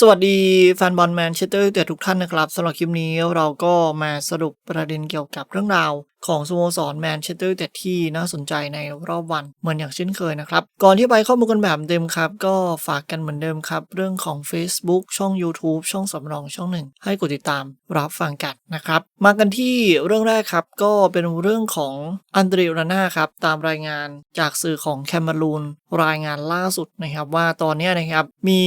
สวัสดีแฟนบอลแมนเชสเตอร์ยูไนเต็ดทุกท่านนะครับสำหรับคลิปนี้เราก็มาสรุปประเด็นเกี่ยวกับเรื่องราวของสโมสรแมนเชสเตอร์ยูไนเต็ดที่น่าสนใจในรอบวันเหมือนอย่างเช่นเคยนะครับ ก่อนที่ไปข้อมูลกันแบบเดิมครับ ก็ฝากกันเหมือนเดิมครับ เรื่องของ Facebook ช่อง YouTube ช่องสำรองช่องหนึ่งให้กดติดตามรับฟังกันนะครับ มากันที่เรื่องแรกครับ ก็เป็นเรื่องของอันเดริรน่าครับตามรายงานจากสื่อของแคมเมรูน รายงานล่าสุดนะครับว่าตอนนี้นะครับมี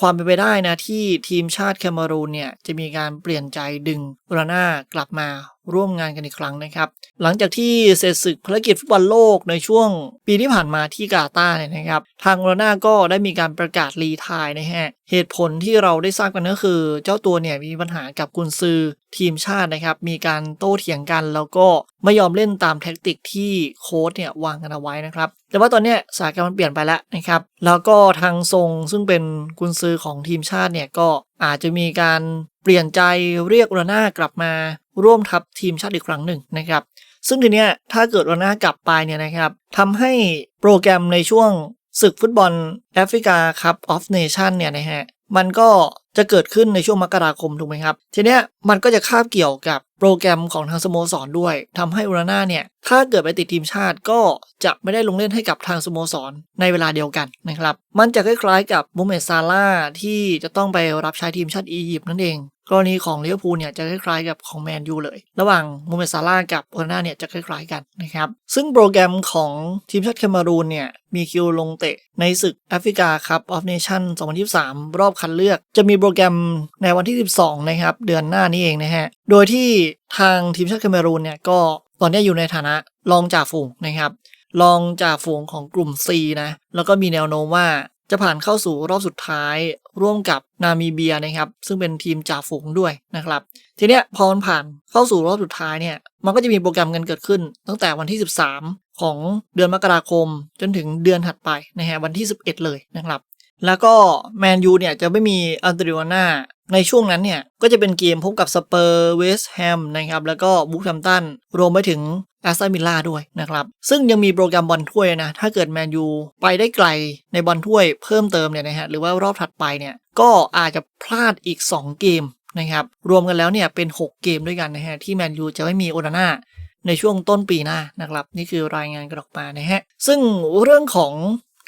ความเป็นไปได้นะที่ทีมชาติแคเมรูนเนี่ยจะมีการเปลี่ยนใจดึงราน่ากลับมาร่วมงานกันอีกครั้งนะครับ หลังจากที่เสร็จศึกภารกิจฟุตบอลโลกในช่วงปีที่ผ่านมาที่กาตาร์เนี่ยนะครับ ทางโรน่าก็ได้มีการประกาศรีทายนะฮะ เหตุผลที่เราได้ทราบกันก็คือ เจ้าตัวเนี่ยมีปัญหากับกุนซือทีมชาตินะครับ มีการโต้เถียงกันแล้วก็ไม่ยอมเล่นตามแท็กติกที่โค้ชเนี่ยวางกันเอาไว้นะครับ แต่ว่าตอนนี้สถานการณ์มันเปลี่ยนไปแล้วนะครับ แล้วก็ทางทรงซึ่งเป็นกุนซือของทีมชาติเนี่ยก็อาจจะมีการเปลี่ยนใจเรียกโรน่ากลับมาร่วมทัพทีมชาติอีกครั้งหนึ่งนะครับ ซึ่งทีเนี้ยถ้าเกิดราน่ากลับไปเนี่ยนะครับทำให้โปรแกรมในช่วงศึกฟุตบอลแอฟริกาคัพออฟเนชั่นเนี่ยนะฮะมันก็จะเกิดขึ้นในช่วงมกราคมถูกไหมครับ ทีเนี้ยมันก็จะคาบเกี่ยวกับโปรแกรมของทางสโมสรด้วยทำให้อุราน่าเนี่ย ถ้าเกิดไปติดทีมชาติก็จะไม่ได้ลงเล่นให้กับทางสโมสรในเวลาเดียวกันนะครับ มันจะคล้ายๆกับมูเมตซาร่าที่จะต้องไปรับใช้ทีมชาติอียิปต์นั่นเอง กรณีของลิเวอร์พูลเนี่ยจะคล้ายๆกับของแมนยูเลย ระหว่างมูเมซาร่ากับโอนาน่าเนี่ยจะคล้ายๆกันนะครับซึ่งโปรแกรมของทีมชาติแคนารูนเนี่ยมีคิวลงเตะในศึกแอฟริกาคัพออฟเนชั่น2023 รอบคัดเลือก จะมีโปรแกรมในวันที่ 12 นะครับ เดือนหน้านี้เองนะฮะ โดยที่ทางทีมชาติแคนารูนเนี่ยก็ตอนนี้อยู่ในฐานะรองจ่าฝูงนะครับรองจ่าฝูงของกลุ่ม C นะ แล้วก็มีแนวโน้มว่า จะผ่านเข้าสู่รอบสุดท้ายร่วมกับนามีเบียนะครับ ซึ่งเป็นทีมจ่าฝูงด้วยนะครับ ทีเนี้ยพอมันผ่านเข้าสู่รอบสุดท้ายเนี่ย มันก็จะมีโปรแกรมกันเกิดขึ้น ตั้งแต่วันที่ 13 ของเดือนมกราคม จนถึงเดือนถัดไปนะฮะวันที่ 11 เลยนะครับ แล้วก็แมนยูเนี่ยจะไม่มีอันเดริโอนาในช่วงนั้นเนี่ย ก็จะเป็นเกมพบกับสเปอร์เวสต์แฮมนะครับ แล้วก็บุกแฮมตันรวมไปถึงแอสตันวิลล่าด้วยนะครับ ซึ่งยังมีโปรแกรมบอลถ้วยนะ ถ้าเกิดแมนยูไปได้ไกลในบอลถ้วยเพิ่มเติมเนี่ยนะฮะหรือว่ารอบถัดไปเนี่ย ก็อาจจะพลาดอีก 2 เกมนะครับ รวมกันแล้วเนี่ยเป็น 6 เกมด้วยกันนะฮะที่แมนยูจะไม่มีโอนาน่าในช่วงต้นปีหน้านะครับ นี่คือรายงานกระดอกมานะฮะซึ่งเรื่องของ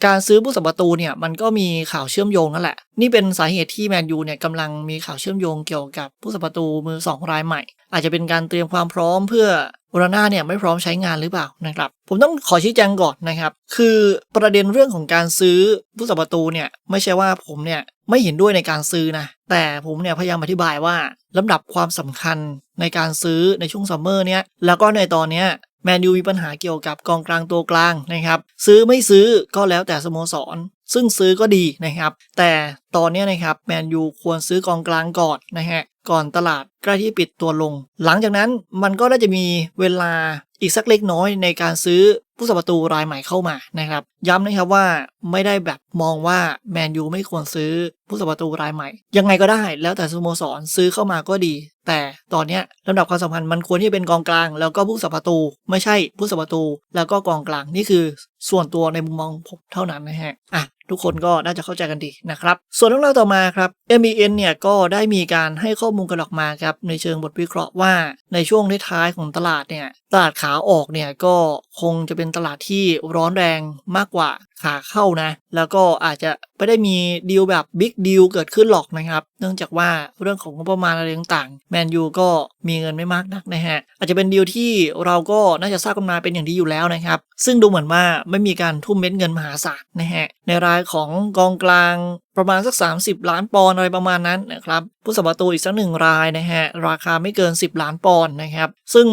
การซื้อผู้สัมประตูเนี่ยมันก็มีข่าวเชื่อมโยงนั่นแหละ นี่เป็นสาเหตุที่แมนยูเนี่ยกำลังมีข่าวเชื่อมโยงเกี่ยวกับผู้สัมประตูมือ2รายใหม่ อาจจะเป็นการเตรียมความพร้อมเพื่อโอราน่าเนี่ยไม่พร้อมใช้งานหรือเปล่านะครับ ผมต้องขอชี้แจงก่อนนะครับ คือประเด็นเรื่องของการซื้อผู้สัมประตูเนี่ยไม่ใช่ว่าผมเนี่ยไม่เห็นด้วยในการซื้อนะแต่ผมเนี่ยพยายามอธิบายว่าลำดับความสำคัญในการซื้อในช่วงซัมเมอร์เนี่ยแล้วก็ในตอนเนี้ย แมนยูมีปัญหาเกี่ยวกับกองกลางตัวกลางนะครับซื้อไม่ซื้อก็แล้วแต่สโมสร ซึ่งซื้อก็ดีนะครับ แต่ตอนนี้นะครับแมนยูควรซื้อกองกลางก่อนนะฮะ ก่อนตลาดใกล้ที่ปิดตัวลง หลังจากนั้นมันก็น่าจะมีเวลาอีกสักเล็กน้อยในการซื้อผู้สัมประตูรายใหม่เข้ามานะครับ ย้ำนะครับว่าไม่ได้แบบมองว่าแมนยูไม่ควรซื้อผู้สัมประตูรายใหม่ ยังไงก็ได้แล้วแต่สโมสรซื้อเข้ามาก็ดี แต่ตอนนี้ลำดับความสำคัญมันควรที่จะเป็นกองกลาง แล้วก็ผู้สัมประตู ไม่ใช่ผู้สัมประตู แล้วก็กองกลางนี่คือส่วนตัวในมุมมองผมเท่านั้นนะฮะอะ ทุกคนก็น่าจะเข้าใจกันดีนะครับ ส่วนเรื่องราวต่อมาครับ MBN เนี่ยก็ได้มีการให้ข้อมูลกันออกมาครับในเชิงบทวิเคราะห์ว่าในช่วงท้ายของตลาดเนี่ยตลาดขาออกเนี่ยก็คงจะเป็นตลาดที่ร้อนแรงมากกว่าขาเข้านะ แล้วก็อาจจะไม่ได้มีดีลแบบบิ๊กดีลเกิดขึ้นหรอกนะครับ เนื่องจากว่าเรื่องของงบประมาณอะไรต่างๆแมนยูก็มีเงินไม่มากนักนะฮะอาจจะเป็นดีลที่เราก็น่าจะทราบกันมาเป็นอย่างดีอยู่แล้วนะครับ ซึ่งดูเหมือนว่าไม่มีการทุ่มเม็ดเงินมหาศาลนะฮะในรายของกองกลางประมาณสัก 30 ล้านปอนด์อะไรประมาณนั้นนะครับผู้สัมประตูอีกสักหนึ่งรายนะฮะราคาไม่เกิน 10 ล้านปอนด์นะครับ ซึ่ง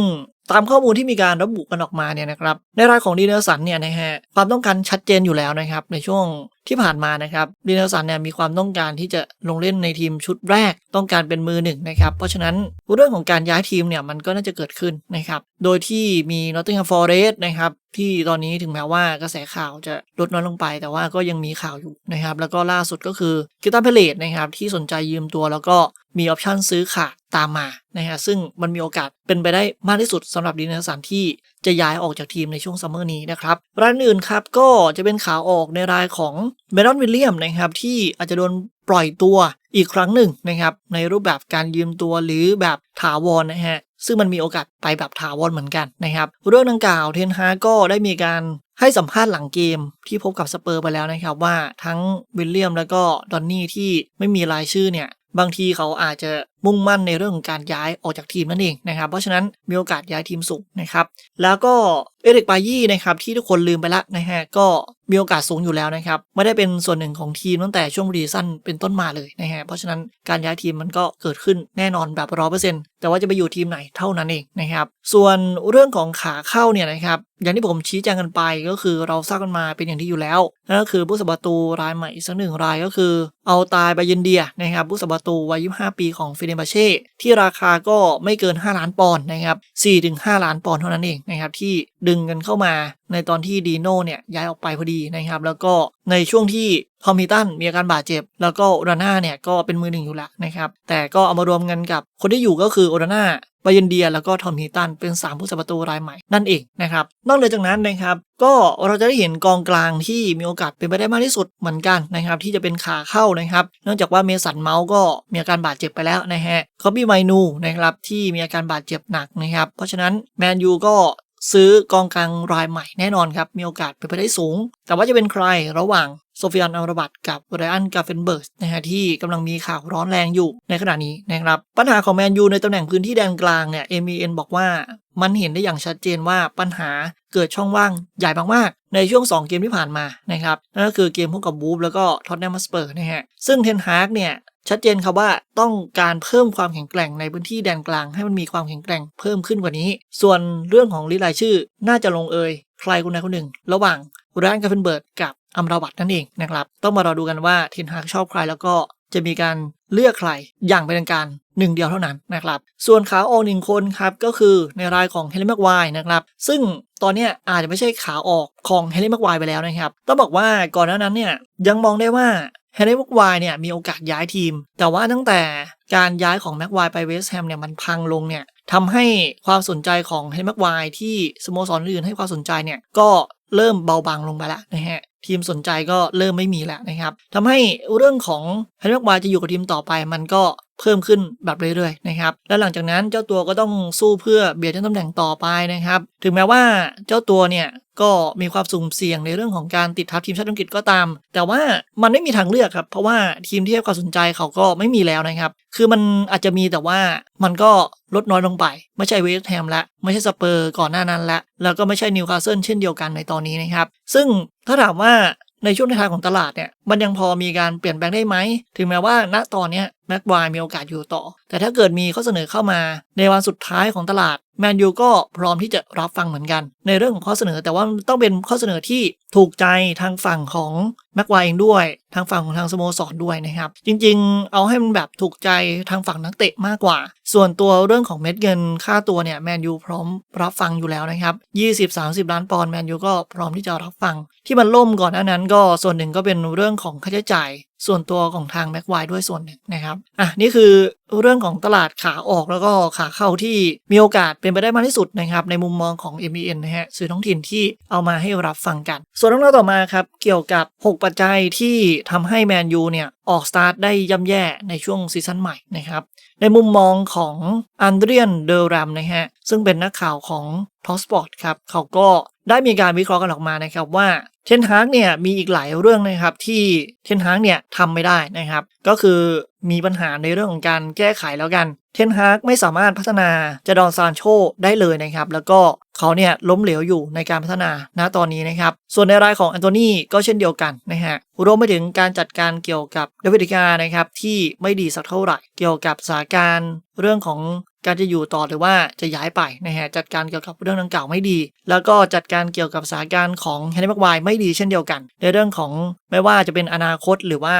ตามข้อมูลที่มีการระบุกันออกมาเนี่ยนะครับในรายของดีเนอร์สันเนี่ยนะฮะความต้องการชัดเจนอยู่แล้วนะครับในช่วง ที่ผ่านมานะครับดีเนอร์สันเนี่ยมีความต้องการที่จะลงเล่นในทีมชุดแรก ต้องการเป็นมือหนึ่งนะครับ เพราะฉะนั้นเรื่องของการย้ายทีมเนี่ยมันก็น่าจะเกิดขึ้นนะครับ โดยที่มีนอตติงแฮมฟอร์เรสต์นะครับที่ตอนนี้ถึงแม้ว่ากระแสข่าวจะลดน้อยลงไป แต่ว่าก็ยังมีข่าวอยู่นะครับ แล้วก็ล่าสุดก็คือกิตาเพเลตนะครับที่สนใจยืมตัวแล้วก็มีออปชั่นซื้อขาดตามมานะฮะซึ่งมันมีโอกาสเป็นไปได้มากที่สุดสำหรับดีเนอร์สันที่ จะย้ายออกจากทีมในช่วงซัมเมอร์นี้นะครับรายอื่นครับก็จะเป็นข่าวออกในรายของเบรอนวิลเลียมนะครับที่อาจจะโดนปล่อยตัวอีกครั้งหนึ่งนะครับในรูปแบบการยืมตัวหรือแบบถาวรนะฮะซึ่งมันมีโอกาสไปแบบถาวรเหมือนกันนะครับเรื่องดังกล่าวเทนฮาก็ได้มีการให้สัมภาษณ์หลังเกมที่พบกับสเปอร์ไปแล้วนะครับว่าทั้งวิลเลียมแล้วก็ดอนนี่ที่ไม่มีรายชื่อเนี่ยบางทีเขาอาจจะ มุ่งมั่นในเรื่องของการย้ายออกจากทีมนั่นเองนะครับ เพราะฉะนั้นมีโอกาสย้ายทีมสูงนะครับแล้วก็เอริกปายี่นะครับที่ทุกคนลืมไปละนะฮะก็มีโอกาสสูงอยู่แล้วนะครับไม่ได้เป็นส่วนหนึ่งของทีมตั้งแต่ช่วงรีซั่นเป็นต้นมาเลยนะฮะเพราะฉะนั้นการย้ายทีมมันก็เกิดขึ้นแน่นอนแบบร้อเปอร์เซ็นต์แต่ว่าจะไปอยู่ทีมไหนเท่านั้นเองนะครับส่วนเรื่องของขาเข้าเนี่ยนะครับอย่างที่ผมชี้แจงกันไปก็คือเราทราบกันมาเป็นอย่างที่อยู่แล้วนั่นก็คือผู้สบประตูรายใหม่อีกสักหนึ่งรายก็คือ เอาตายบาเยนเดียนะครับผู้สบประตูวัย 25 ปีของฟิเนบาเช่ที่ราคาก็ไม่เกิน 5 ล้านปอนด์นะครับ4-5 ล้านปอนด์เท่านั้นเองนะครับที่ดึงกันเข้ามาในตอนที่ดีโน่เนี่ยย้ายออกไปพอดีนะครับ แล้วก็ในช่วงที่ทอมฮิตันมีอาการบาดเจ็บ แล้วก็โอราน่าเนี่ยก็เป็นมือหนึ่งอยู่แล้วนะครับ แต่ก็เอามารวมกันกับคนที่อยู่ก็คือโอราน่า บาเยนเดียแล้วก็ทอมฮิตันเป็น 3 ผู้สับประตูรายใหม่นั่นเองนะครับนอกเหนือจากนั้นนะครับก็เราจะได้เห็นกองกลางที่มีโอกาสเป็นไปได้มากที่สุดเหมือนกันนะครับที่จะเป็นขาเข้านะครับเนื่องจากว่าเมสันเมาส์ก็มีอาการบาดเจ็บไปแล้วนะฮะคอบี้ไมนูนะครับที่มีอาการบาดเจ็บหนักนะครับเพราะฉะนั้นแมนยูก็ซื้อกองกลางรายใหม่แน่นอนครับ มีโอกาสเป็นไปได้สูง แต่ว่าจะเป็นใครระหว่าง โซฟิอันอัลรบัตกับไรอันกาเฟนเบิร์สนะฮะที่กำลังมีข่าวร้อนแรงอยู่ในขณะนี้นะครับ ปัญหาของแมนยูในตำแหน่งพื้นที่แดนกลางเนี่ย MEN บอกว่ามันเห็นได้อย่างชัดเจนว่าปัญหาเกิดช่องว่างใหญ่มากๆในช่วง 2 เกมที่ผ่านมานะครับนั่นก็คือเกมพบกับบูฟแล้วก็ท็อตแนมสเปอร์นะฮะซึ่งเทนฮากเนี่ยชัดเจนครับว่าต้องการเพิ่มความแข็งแกร่งในพื้นที่แดนกลางให้มันมีความแข็งแกร่งเพิ่มขึ้นกว่านี้ ส่วนเรื่องของลิลายชื่อน่าจะลงเอยใครคนใดคนหนึ่ง ระหว่างรานกาเฟนเบิร์ดกับ อัมราบัตนั่นเองนะครับ ต้องมารอดูกันว่าเทนฮากชอบใครแล้วก็จะมีการเลือกใครอย่างเป็นทางการหนึ่งเดียวเท่านั้นนะครับ ส่วนขาออกหนึ่งคนครับก็คือในรายของเฮลิแม็กไวนะครับ ซึ่งตอนนี้อาจจะไม่ใช่ขาออกของเฮลิแม็กไวไปแล้วนะครับ ต้องบอกว่าก่อนหน้านั้นเนี่ยยังมองได้ว่าเฮนรี่แม็กไวเนี่ยมีโอกาสย้ายทีม แต่ว่าตั้งแต่การย้ายของแม็กไวไปเวสต์แฮมเนี่ยมันพังลงเนี่ยทำให้ความสนใจของเฮนรี่แม็กไวที่สโมสรอื่นให้ความสนใจเนี่ยก็เริ่มเบาบางลงไปแล้วนะฮะ ทีมสนใจก็เริ่มไม่มีแล้วนะครับทำให้เรื่องของแฮร์รี่แม็กไวจะอยู่กับทีมต่อไป มันก็เพิ่มขึ้นแบบเรื่อยๆนะครับ และหลังจากนั้นเจ้าตัวก็ต้องสู้เพื่อเบียดตำแหน่งต่อไปนะครับ ถึงแม้ว่าเจ้าตัวเนี่ย ก็มีความสุ่มเสี่ยงในเรื่องของการติดทัพทีมชาติอังกฤษก็ตาม แต่ว่ามันไม่มีทางเลือกครับ เพราะว่าทีมที่ให้ความสนใจเขาก็ไม่มีแล้วนะครับ คือมันอาจจะมีแต่ว่ามันก็ลดน้อยลงไป ไม่ใช่เวสต์แฮมละ ไม่ใช่สเปอร์ก่อนหน้านั้นละแล้วก็ไม่ใช่นิวคาสเซิลเช่นเดียวกันในตอนนี้นะครับ ซึ่งถ้าถามว่าในช่วงท้ายของตลาดเนี่ยมันยังพอมีการเปลี่ยนแปลงได้ไหม ถึงแม้ว่าณตอนนี้แม็กควายมีโอกาสอยู่ต่อ แต่ถ้าเกิดมีข้อเสนอเข้ามาในวันสุดท้ายของตลาดแมนยูก็พร้อมที่จะรับฟังเหมือนกัน ในเรื่องของข้อเสนอแต่ว่าต้องเป็นข้อเสนอที่ถูกใจทางฝั่งของแม็กควายเองด้วย ทางฝั่งของทางสโมสรด้วยนะครับ จริงๆ เอาให้มันแบบถูกใจทางฝั่งนักเตะมากกว่า ส่วนตัวเรื่องของเม็ดเงินค่าตัวเนี่ยแมนยูพร้อมรับฟังอยู่แล้วนะครับ20-30 ล้านปอนด์แมนยูก็พร้อมที่จะรับฟัง ที่มันล่มก่อนหน้านั้นก็ส่วนหนึ่งก็เป็นเรื่องของค่าใช้จ่ายส่วนตัวของทางแม็กไวด้วยส่วนหนึ่งนะครับอะนี่คือเรื่องของตลาดขาออกแล้วก็ขาเข้าที่มีโอกาสเป็นไปได้มากที่สุดนะครับ ในมุมมองของ m อ n นะฮะสื่อท้องถิ่นที่เอามาให้รับฟังกัน ส่วนเรื่องราต่อมาครับเกี่ยวกับ 6 ปัจจัยที่ทำให้แมนยูเนี่ยออกสตาร์ทได้ย่ำแย่ในช่วงซีซั่นใหม่นะครับ ในมุมมองของอันเดรียนเดอรัมนะฮะซึ่งเป็นนักข่าวของทอสปอร์ตครับเขาก็ได้มีการวิเคราะห์กันออกมานะครับว่า เทนฮากเนี่ยมีอีกหลายเรื่องนะครับที่เทนฮากเนี่ยทำไม่ได้นะครับ ก็คือมีปัญหาในเรื่องของการแก้ไขแล้วกัน เทนฮากไม่สามารถพัฒนาจะดอนซานโชได้เลยนะครับ แล้วก็ เขาเนี่ยล้มเหลวอยู่ในการพัฒนาณตอนนี้นะครับ ส่วนในรายของแอนโทนีก็เช่นเดียวกันนะฮะรวมไปถึงการจัดการเกี่ยวกับเดวิดกานะครับที่ไม่ดีสักเท่าไหร่ เกี่ยวกับสถานการณ์เรื่องของการจะอยู่ต่อหรือว่าจะย้ายไปนะฮะจัดการเกี่ยวกับเรื่องดังกล่าวไม่ดี แล้วก็จัดการเกี่ยวกับสถานการณ์ของแฮนนี่แม็กไวไม่ดีเช่นเดียวกัน ในเรื่องของไม่ว่าจะเป็นอนาคตหรือว่า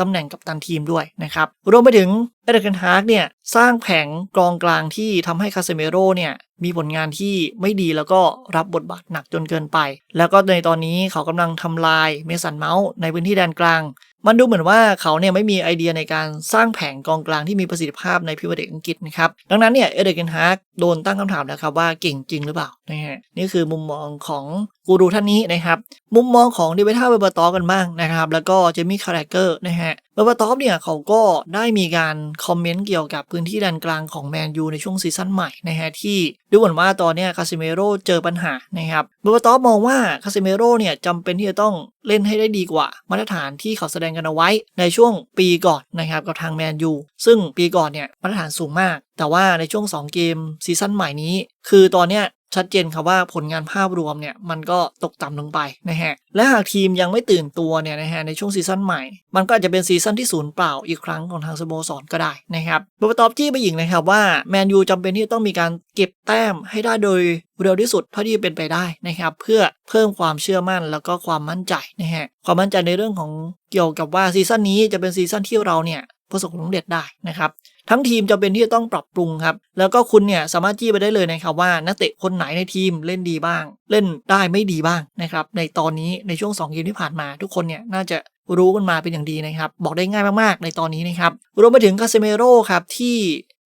ตำแหน่งกับตันทีมด้วยนะครับรวมไปถึงเอเดกันฮาร์กเนี่ยสร้างแผงกองกลางที่ทำให้คาเซเมโรเนี่ยมีผลงานที่ไม่ดีแล้วก็รับบทบาทหนักจนเกินไป แล้วก็ในตอนนี้เขากำลังทำลายเมสันเมาส์ในพื้นที่แดนกลาง มันดูเหมือนว่าเขาเนี่ยไม่มีไอเดียในการสร้างแผงกองกลางที่มีประสิทธิภาพในพิวเด็กอังกฤษนะครับ ดังนั้นเนี่ยเอเดกันฮาร์กโดนตั้งคำถามนะครับว่าเก่งจริงหรือเปล่านะฮะนี่คือมุมมองของกูรูท่านนี้นะครับ มุมมองของดิเท่าเบอร์ตอกันบ้างนะครับ แล้วก็เจมี่คาร์เกอร์นะฮะ เบอร์บาตอฟเนี่ยเขาก็ได้มีการคอมเมนต์เกี่ยวกับพื้นที่แดนกลางของแมนยูในช่วงซีซั่นใหม่นะฮะที่ดูเหมือนว่าตอนนี้คาซิเมโร่เจอปัญหานะครับเบอร์บาตอฟมองว่าคาซิเมโร่เนี่ยจำเป็นที่จะต้องเล่นให้ได้ดีกว่า มาตรฐานที่เขาแสดงกันเอาไว้ในช่วงปีก่อนนะครับกับทางแมนยูซึ่งปีก่อนเนี่ยมาตรฐานสูงมาก แต่ว่าในช่วง 2 เกมซีซั่นใหม่นี้ คือตอนเนี้ย ชัดเจนครับว่าผลงานภาพรวมเนี่ยมันก็ตกต่ำลงไปนะฮะและหากทีมยังไม่ตื่นตัวเนี่ยนะฮะในช่วงซีซั่นใหม่ มันก็อาจจะเป็นซีซั่นที่ศูนย์เปล่าอีกครั้งของทางสโมสรก็ได้นะครับบอตอบจี้ไปหญิงนะครับว่าแมนยูจำเป็นที่จะต้องมีการเก็บแต้มให้ได้โดยเร็วที่สุดเท่าที่จะเป็นไปได้นะครับเพื่อเพิ่มความเชื่อมั่นแล้วก็ความมั่นใจนะฮะความมั่นใจในเรื่องของเกี่ยวกับว่าซีซั่นนี้จะเป็นซีซั่นที่เราเนี่ยประสบความสำเร็จได้นะครับ ทั้งทีมจะเป็นที่จะต้องปรับปรุงครับ แล้วก็คุณเนี่ยสามารถจี้ไปได้เลยนะครับว่านักเตะคนไหนในทีมเล่นดีบ้าง เล่นได้ไม่ดีบ้างนะครับในตอนนี้ในช่วง2เกมที่ผ่านมาทุกคนเนี่ยน่าจะรู้กันมาเป็นอย่างดีนะครับ บอกได้ง่ายมากๆในตอนนี้นะครับรวมไปถึงคาเซเมโร่ครับที่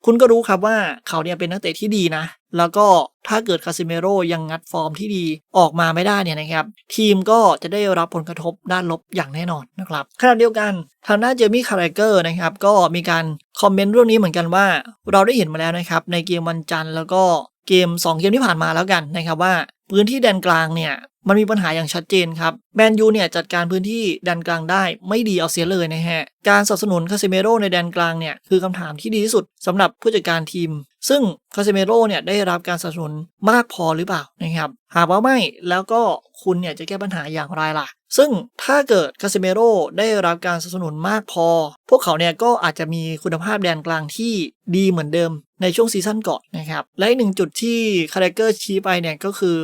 คุณก็รู้ครับว่าเขาเนี่ยเป็นนักเตะที่ดีนะ แล้วก็ถ้าเกิดคาซิเมโรยังงัดฟอร์มที่ดีออกมาไม่ได้เนี่ยนะครับ ทีมก็จะได้รับผลกระทบด้านลบอย่างแน่นอนนะครับขณะเดียวกันทางด้านเจมี่คาร์เรเกอร์นะครับก็มีการคอมเมนต์เรื่องนี้เหมือนกันว่า เราได้เห็นมาแล้วนะครับในเกมวันจันทร์แล้วก็เกม 2 เกมที่ผ่านมาแล้วกันนะครับว่า พื้นที่แดนกลางเนี่ย มันมีปัญหาอย่างชัดเจนครับ แมนยูเนี่ยจัดการพื้นที่แดนกลางได้ไม่ดีเอาเสียเลยนะฮะ การสนับสนุนคาเซเมโรในแดนกลางเนี่ยคือคำถามที่ดีที่สุดสำหรับผู้จัดการทีม ซึ่งคาเซเมโรเนี่ยได้รับการสนับสนุนมากพอหรือเปล่านะครับหากว่าไม่แล้วก็คุณเนี่ยจะแก้ปัญหาอย่างไรล่ะ ซึ่งถ้าเกิดคาเซเมโรได้รับการสนับสนุนมากพอ พวกเขาเนี่ยก็อาจจะมีคุณภาพแดนกลางที่ดีเหมือนเดิมในช่วงซีซั่นก่อนนะครับ และอีกหนึ่งจุดที่คาร์เกอร์ชี้ไปเนี่ยก็คือ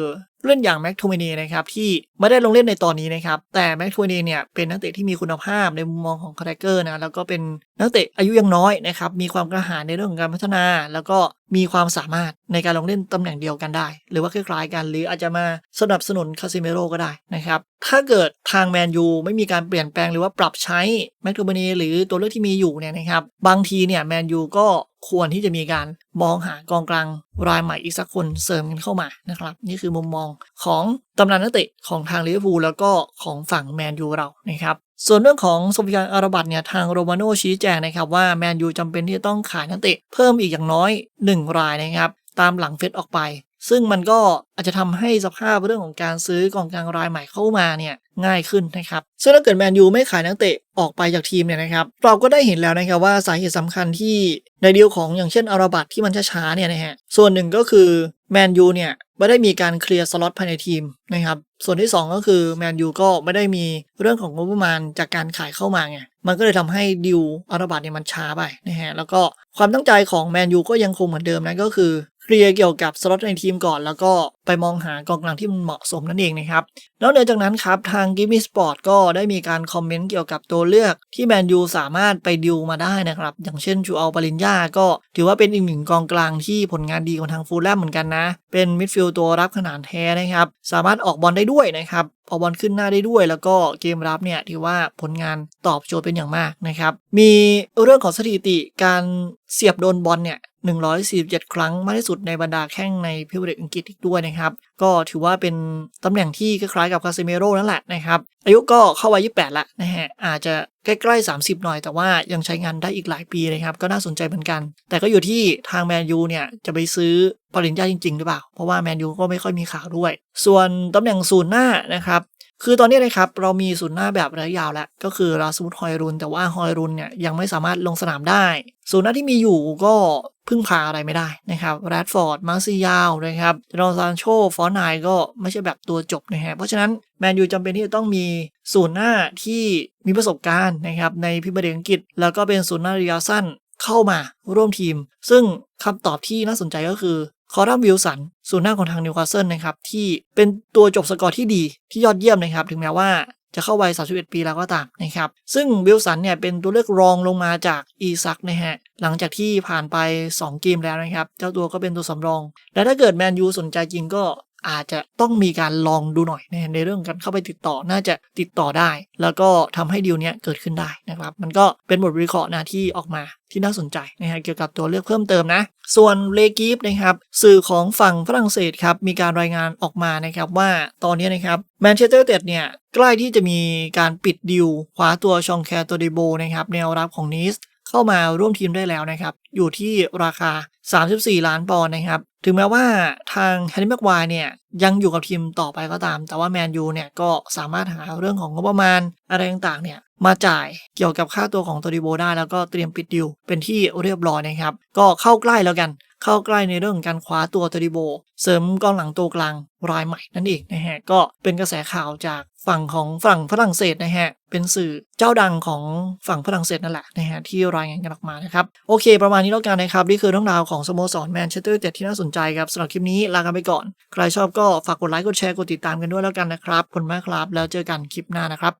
เล่นอย่างแม็กโทเมเนนะครับที่ไม่ได้ลงเล่นในตอนนี้นะครับแต่แม็กโทเมเนเนี่ยเป็นนักเตะที่มีคุณภาพในมุมมองของคาร์เกอร์นะแล้วก็เป็นนักเตะอายุยังน้อยนะครับมีความกระหายในเรื่องของการพัฒนา แล้วก็มีความสามารถในการลงเล่นตำแหน่งเดียวกันได้ หรือว่าคล้ายๆกัน หรืออาจจะมาสนับสนุนคาซิเมโรก็ได้นะครับถ้าเกิดทางแมนยูไม่มีการเปลี่ยนแปลงหรือว่าปรับใช้แม็กโทเมเนหรือตัวเลือกที่มีอยู่เนี่ยนะครับบางทีเนี่ยแมนยูก็ควรที่จะมีการมองหากองกลางรายใหม่อีกสักคนเสริมกันเข้ามานะครับ นี่คือมุมมองของตำนานนักเตะของทางลิเวอร์พูลแล้วก็ของฝั่งแมนยูเรานะครับส่วนเรื่องของโซฟิยานอาราบัตเนี่ยทางโรมาโนชี้แจงนะครับว่าแมนยูจำเป็นที่จะต้องขายนักเตะเพิ่มอีกอย่างน้อย 1 รายนะครับตามหลังเฟสออกไป ซึ่งมันก็อาจจะทำให้สภาพเรื่องของการซื้อกองกลางรายใหม่เข้ามาเนี่ยง่ายขึ้นนะครับซึ่งถ้าเกิดแมนยูไม่ขายนักเตะออกไปจากทีมเนี่ยนะครับเราก็ได้เห็นแล้วนะครับว่าสาเหตุสำคัญที่ในเดีลของอย่างเช่นอาราบัตที่มันช้าๆเนี่ยนะฮะส่วนหนึ่งก็คือแมนยูเนี่ย ไม่ได้มีการเคลียร์สล็อตภายในทีมนะครับส่วนที่ 2 ก็คือแมนยูก็ไม่ได้มีเรื่องของงบประมาณจากการขายเข้ามาไงมันก็เลยทำให้ดิวอาราบัตเนี่ยมันช้าไปนะฮะแล้วก็ความตั้งใจของแมนยูก็ยังคงเหมือนเดิมนะก็คือ เคลียร์เกี่ยวกับสล็อตในทีมก่อน แล้วก็ไปมองหากองกลางที่มันเหมาะสมนั่นเองนะครับแล้วเหนือจากนั้นครับทางกิมมี่สปอร์ตก็ได้มีการคอมเมนต์เกี่ยวกับตัวเลือกที่แมนยูสามารถไปดิวมาได้นะครับ อย่างเช่นจูอัลปาลินยาก็ถือว่าเป็นอีกหนึ่งกองกลางที่ผลงานดีของทางฟูลแลมเหมือนกันนะ เป็นมิดฟิลด์ตัวรับขนาดแท้นะครับ สามารถออกบอลได้ด้วยนะครับออกบอลขึ้นหน้าได้ด้วย แล้วก็เกมรับเนี่ยถือว่าผลงานตอบโจทย์เป็นอย่างมากนะครับมีเรื่องของสถิติการเสียบโดนบอลเนี่ย 147 ครั้งมากที่สุดในบรรดาแข้งในพิวเรกอังกฤษอีกด้วยนะครับ ก็ถือว่าเป็นตำแหน่งที่คล้ายๆกับคาเซเมโร่นั่นแหละนะครับ อายุก็เข้าวัย28 ละนะฮะ อาจจะใกล้ๆ 30 หน่อยแต่ว่ายังใช้งานได้อีกหลายปีนะครับ ก็น่าสนใจเหมือนกัน แต่ก็อยู่ที่ทางแมนยูเนี่ย จะไปซื้อปริญญาจริงๆ หรือเปล่า เพราะว่าแมนยูก็ไม่ค่อยมีข่าวด้วย ส่วนตำแหน่งศูนย์หน้านะครับ คือตอนนี้นะครับเรามีศูนย์หน้าแบบระยะยาวแล้ว ก็คือราสมุทฮอยรุน แต่ว่าฮอยรุนเนี่ยยังไม่สามารถลงสนามได้ ศูนย์หน้าที่มีอยู่ก็พึ่งพาอะไรไม่ได้นะครับแรดฟอร์ดมาร์ซิยาวนะครับจอร์ซานโชฟอนไนก็ไม่ใช่แบบตัวจบนะฮะเพราะฉะนั้นแมนยูจำเป็นที่จะต้องมีศูนย์หน้าที่มีประสบการณ์นะครับในพิมพ์เดียอังกฤษ แล้วก็เป็นศูนย์หน้าระยะสั้น เข้ามาร่วมทีม ซึ่งคำตอบที่น่าสนใจก็คือคอรัมวิลสันศูนย์หน้าของทางนิวคาสเซิลนะครับ ที่เป็นตัวจบสกอร์ที่ดีที่ยอดเยี่ยมนะครับ ถึงแม้ว่าจะเข้าวัย 31 ปีแล้วก็ตามนะครับ ซึ่งวิลสันเนี่ยเป็นตัวเลือกรองลงมาจากอีซักนะฮะ หลังจากที่ผ่านไป 2 เกมแล้วนะครับ เจ้าตัวก็เป็นตัวสำรอง และถ้าเกิดแมนยูสนใจจริงก็ อาจจะต้องมีการลองดูหน่อยนในเรื่องการเข้าไปติดต่อน่าจะติดต่อได้ แล้วก็ทำให้ดีลเนี้ยเกิดขึ้นได้นะครับ มันก็เป็นบทวิเคราะห์นะที่ออกมาที่น่าสนใจนะฮะเกี่ยวกับตัวเลือกเพิ่มเติมนะ ส่วนเลกิฟนะครับสื่อของฝั่งฝรั่งเศสครับมีการรายงานออกมานะครับว่าตอนนี้นะครับแมนเชสเตอร์เต็ดเนี่ยใกล้ที่จะมีการปิดดิวคว้าตัวชองแคร์ตัวดิโบนะครับแนวรับของนิส เข้ามาร่วมทีมได้แล้วนะครับ อยู่ที่ราคา 34 ล้านปอนด์นะครับ ถึงแม้ว่าทางแฮร์รี่แม็กควายเนี่ยยังอยู่กับทีมต่อไปก็ตาม แต่ว่าแมนยูเนี่ยก็สามารถหาเรื่องของงบประมาณอะไรต่างๆเนี่ย มาจ่ายเกี่ยวกับค่าตัวของตัวดิโบได้แล้วก็เตรียมปิดดิวเป็นที่เรียบร้อยนะครับ ก็เข้าใกล้แล้วกัน เข้าใกล้ในเรื่องการคว้าตัวตัวดิโบ เสริมกองหลังตัวกลางรายใหม่นั่นเองนะฮะก็เป็นกระแสข่าวจากฝั่งของฝั่งฝรั่งเศสนะฮะเป็นสื่อเจ้าดังของฝั่งฝรั่งเศสนั่นแหละนะฮะที่รายงานกันออกมานะครับโอเค ประมาณนี้แล้วกันนะครับนี่คือเรื่องราวของสโมสรแมนเชสเตอร์เต็ดที่น่าสนใจครับสำหรับคลิปนี้ลากันไปก่อน ใครชอบก็ฝากกดไลค์กดแชร์กดติดตามกันด้วยแล้วกันนะครับขอบคุณมากครับ แล้วเจอกันคลิปหน้านะครับ